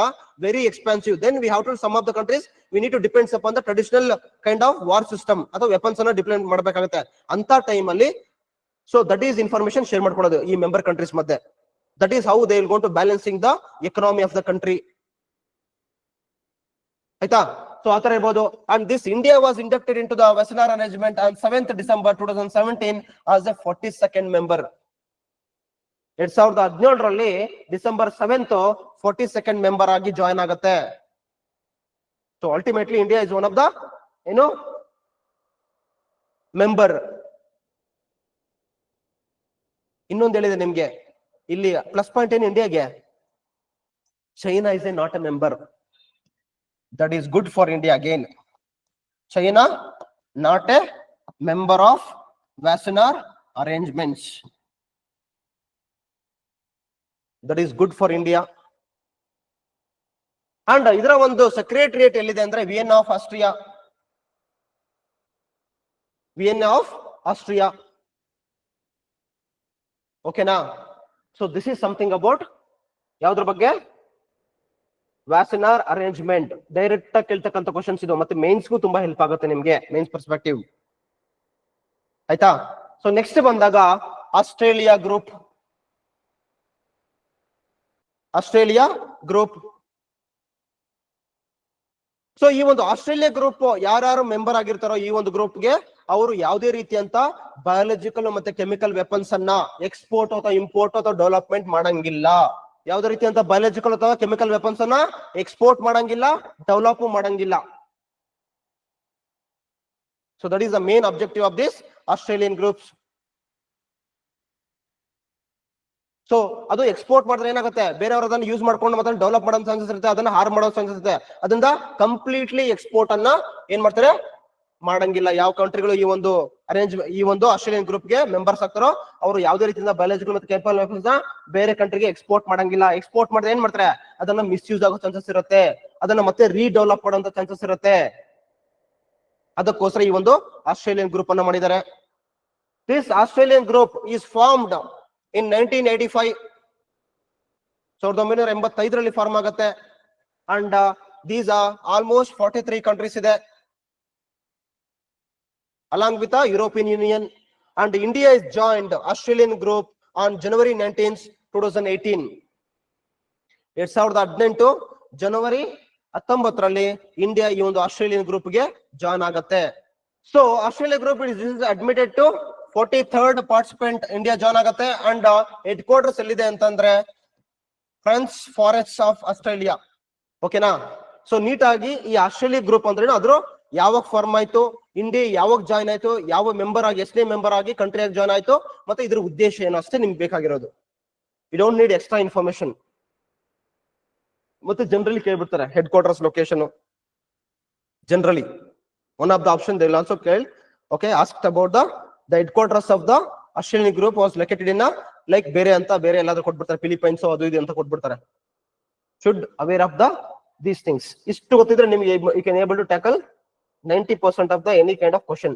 very expensive then we have to some of the countries we need to depends up the traditional kind of war system ಅಥವಾ weapons ಅನ್ನ depend ಮಾಡಬೇಕಾಗುತ್ತೆ. ಅಂತ time ಅಲ್ಲಿ so that is information share ಮಾಡ್ಕೊಳ್ಳೋದು ಈ member countries ಮಧ್ಯೆ. That is how they will going to balancing the economy of the country ಆಯ್ತಾ? So ಆತರ ಇರ್ಬೋದು. And this India was inducted into the Wassenaar arrangement on seventh December two thousand seventeen as a forty second member ಎರಡ್ ಸಾವಿರದ ಹದಿನೇಳರಲ್ಲಿ December seventh forty second member ಆಗಿ join ಆಗುತ್ತೆ. So ultimately India is one of the ಏನು member ಇನ್ನೊಂದು ಹೇಳಿದೆ ನಿಮ್ಗೆ. ಇಲ್ಲಿ ಪ್ಲಸ್ ಪಾಯಿಂಟ್ ಏನು ಇಂಡಿಯಾಗೆ China is a not a member that is good for India again China not a member of Wassenaar arrangements that is good for India and ಇದರ ಒಂದು secretariat ಎಲ್ಲಿದೆ ಅಂದ್ರೆ Vienna of Austria Vienna of Austria ಓಕೆನಾ so this is something about ಯಾವ್ದ್ರ ಬಗ್ಗೆ? ವ್ಯಾಸನಾರ್ arrangement direct ಆಗಿ ಕೇಳ್ತಕ್ಕಂಥ questions ಇದು. ಮತ್ತೆ ಮೇನ್ಸ್ಗೂ ತುಂಬಾ ಹೆಲ್ಪ್ ಆಗುತ್ತೆ ನಿಮ್ಗೆ ಮೇನ್ಸ್ ಪರ್ಸ್ಪೆಕ್ಟಿವ್ ಆಯ್ತಾ? ಸೊ ನೆಕ್ಸ್ಟ್ ಬಂದಾಗ Australia group Australia group. So ಈ ಒಂದು ಆಸ್ಟ್ರೇಲಿಯಾ ಗ್ರೂಪ್ ಯಾರ್ಯಾರು ಮೆಂಬರ್ ಆಗಿರ್ತಾರೋ ಈ ಒಂದು ಗ್ರೂಪ್ಗೆ ಅವರು ಯಾವುದೇ ರೀತಿಯಂತ ಬಯಾಲಜಿಕಲ್ ಮತ್ತೆ ಕೆಮಿಕಲ್ ವೆಪನ್ಸ್ ಅನ್ನ ಎಕ್ಸ್ಪೋರ್ಟ್ ಅಥವಾ ಇಂಪೋರ್ಟ್ ಅಥವಾ ಡೆವಲಪ್ಮೆಂಟ್ ಮಾಡಂಗಿಲ್ಲ. ಯಾವುದೇ ರೀತಿಯಂತ ಬಯಾಲಜಿಕಲ್ ಅಥವಾ ಕೆಮಿಕಲ್ ವೆಪನ್ಸ್ ಅನ್ನ ಎಕ್ಸ್ಪೋರ್ಟ್ ಮಾಡಂಗಿಲ್ಲ ಡೆವಲಪ್ ಮಾಡಂಗಿಲ್ಲ. So that is the main objective of this Australian groups so ಅದು ಎಕ್ಸ್ಪೋರ್ಟ್ ಮಾಡಿದ್ರೆ ಏನಾಗುತ್ತೆ? ಬೇರೆಯವರು ಅದನ್ನ ಯೂಸ್ ಮಾಡ್ಕೊಂಡು ಮತ್ತೆ ಡೆವಲಪ್ ಮಾಡೋ ಚಾನ್ಸಸ್ ಇರುತ್ತೆ, ಅದನ್ನ ಹಾರ್ ಮಾಡೋ ಚಾನ್ಸಸ್ ಇರುತ್ತೆ. ಅದರಿಂದ ಕಂಪ್ಲೀಟ್ಲಿ ಎಕ್ಸ್ಪೋರ್ಟ್ ಅನ್ನ ಏನ್ ಮಾಡ್ತಾರೆ? ಮಾಡಂಗಿಲ್ಲ. ಯಾವ ಕಂಟ್ರಿಗಳು ಈ ಒಂದು ಅರೇಂಜ್ ಈ ಒಂದು ಆಸ್ಟ್ರೇಲಿಯನ್ ಗ್ರೂಪ್ಗೆ ಮೆಂಬರ್ಸ್ ಆಗ್ತಾರೋ, ಅವರು ಯಾವುದೇ ರೀತಿಯಿಂದ ಬಯಾಲಜಿಕಲ್ ಮತ್ತು ಕೆಪಲ್ನ ಬೇರೆ ಕಂಟ್ರಿಗೆ ಎಕ್ಸ್ಪೋರ್ಟ್ ಮಾಡಂಗಿಲ್ಲ. ಎಕ್ಸ್ಪೋರ್ಟ್ ಮಾಡಿದ್ರೆ ಏನ್ ಮಾಡ್ತಾರೆ? ಅದನ್ನ ಮಿಸ್ಯೂಸ್ ಆಗೋ ಚಾನ್ಸಸ್ ಇರುತ್ತೆ. ಅದನ್ನ ಮತ್ತೆ ರೀಡೆವಲಪ್ ಮಾಡುವಂತ ಚಾನ್ಸಸ್ ಇರುತ್ತೆ. ಅದಕ್ಕೋಸ್ಕರ ಈ ಒಂದು ಆಸ್ಟ್ರೇಲಿಯನ್ ಗ್ರೂಪ್ ಅನ್ನ ಮಾಡಿದ್ದಾರೆ. This Australian group is formed in nineteen eighty five ಸಾವಿರದ ಒಂಬೈನೂರ ಎಂಬತ್ತೈದರಲ್ಲಿ ಫಾರ್ಮ್ ಆಗುತ್ತೆ and these almost forty three countries ಇದೆ along with the European Union. And India is joined Australian group on January 19th, 2018. ಎರಡ್ ಸಾವಿರದ ಹದಿನೆಂಟು ಜನವರಿ ಹತ್ತೊಂಬತ್ತರಲ್ಲಿ ಇಂಡಿಯಾ ಈ ಒಂದು ಆಸ್ಟ್ರೇಲಿಯನ್ ಗ್ರೂಪ್ಗೆ ಜಾಯ್ನ್ ಆಗತ್ತೆ so Australia group is admitted to forty third participant India join ಆಗುತ್ತೆ ಅಂಡ್ ಹೆಡ್ ಕ್ವಾರ್ಟರ್ಸ್ ಎಲ್ಲಿದೆ ಅಂತಂದ್ರೆ ಫ್ರೆಂಚ್ ಫಾರೆಸ್ಟ್ ಆಫ್ ಆಸ್ಟ್ರೇಲಿಯಾ ಓಕೆನಾ ಸೊ ನೀಟಾಗಿ ಈ ಆಸ್ಟ್ರೇಲಿಯಾ ಗ್ರೂಪ್ ಅಂದ್ರೆ ಅದ್ರ ಯಾವಾಗ ಫಾರ್ಮ್ ಆಯ್ತು? ಇಂಡಿಯಾ ಯಾವಾಗ ಜಾಯ್ನ್ ಆಯ್ತು? ಯಾವ ಮೆಂಬರ್ ಆಗಿ ಎಷ್ಟನೇ ಮೆಂಬರ್ ಆಗಿ ಕಂಟ್ರಿ ಆಗಿ ಜಾಯ್ನ್ ಆಯ್ತು? ಮತ್ತೆ ಇದ್ರ ಉದ್ದೇಶ ಏನು? ಅಷ್ಟೇ ನಿಮ್ಗೆ ಬೇಕಾಗಿರೋದು. You don't need extra information ಮತ್ತೆ generally ಕೇಳ್ಬಿಡ್ತಾರೆ headquarters location generally one of the option they also ಕೇಳ್ okay ask about the the headquarters of the Australian group was located in like ಬೇರೆ ಅಂತ ಬೇರೆ ಎಲ್ಲಾದ್ರೂ ಕೊಟ್ಬಿಡ್ತಾರೆ ಫಿಲಿಪೈನ್ಸ್ ಅದು ಇದು ಅಂತ ಕೊಟ್ಬಿಡ್ತಾರೆ. Should aware of the these things ಇಷ್ಟು ಗೊತ್ತಿದ್ರೆ ನಿಮಗೆ you can able to tackle ninety percent of the any kind of question